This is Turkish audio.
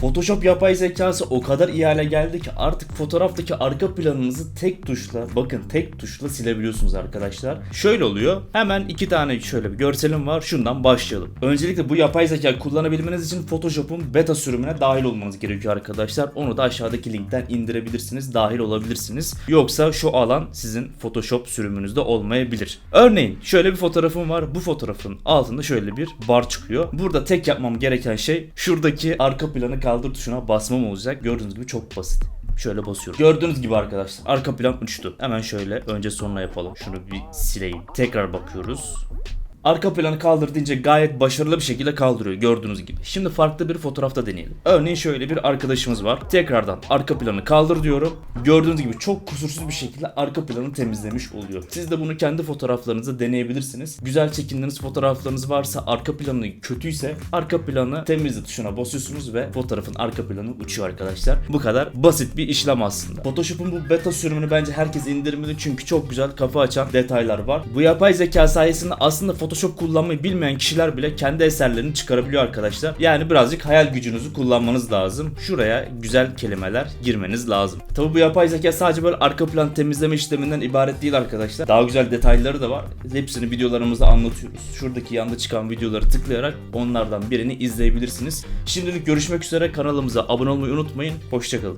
Photoshop yapay zekası o kadar iyi hale geldi ki artık fotoğraftaki arka planınızı tek tuşla bakın tek tuşla silebiliyorsunuz arkadaşlar. Şöyle oluyor. Hemen iki tane şöyle bir görselim var. Şundan başlayalım. Öncelikle bu yapay zeka kullanabilmeniz için Photoshop'un beta sürümüne dahil olmanız gerekiyor arkadaşlar. Onu da aşağıdaki linkten indirebilirsiniz. Dahil olabilirsiniz. Yoksa şu alan sizin Photoshop sürümünüzde olmayabilir. Örneğin şöyle bir fotoğrafım var. Bu fotoğrafın altında şöyle bir bar çıkıyor. Burada tek yapmam gereken şey şuradaki arka planı kaldır tuşuna basmam olacak. Gördüğünüz gibi çok basit. Şöyle basıyorum. Gördüğünüz gibi arkadaşlar arka plan uçtu. Hemen şöyle önce sonuna yapalım. Şunu bir sileyim. Tekrar bakıyoruz. Arka planı kaldır deyince gayet başarılı bir şekilde kaldırıyor gördüğünüz gibi. Şimdi farklı bir fotoğrafta deneyelim. Örneğin şöyle bir arkadaşımız var. Tekrardan arka planı kaldır diyorum. Gördüğünüz gibi çok kusursuz bir şekilde arka planı temizlemiş oluyor. Siz de bunu kendi fotoğraflarınızda deneyebilirsiniz. Güzel çekindiğiniz fotoğraflarınız varsa arka planı kötüyse arka planı temizle tuşuna basıyorsunuz ve fotoğrafın arka planı uçuyor arkadaşlar. Bu kadar basit bir işlem aslında. Photoshop'un bu beta sürümünü bence herkes indirmeli çünkü çok güzel kafa açan detaylar var. Bu yapay zeka sayesinde aslında Photoshop kullanmayı bilmeyen kişiler bile kendi eserlerini çıkarabiliyor arkadaşlar. Yani birazcık hayal gücünüzü kullanmanız lazım. Şuraya güzel kelimeler girmeniz lazım. Tabi bu yapay zeka sadece böyle arka plan temizleme işleminden ibaret değil arkadaşlar. Daha güzel detayları da var. Hepsini videolarımızda anlatıyoruz. Şuradaki yanda çıkan videoları tıklayarak onlardan birini izleyebilirsiniz. Şimdilik görüşmek üzere. Kanalımıza abone olmayı unutmayın. Hoşçakalın.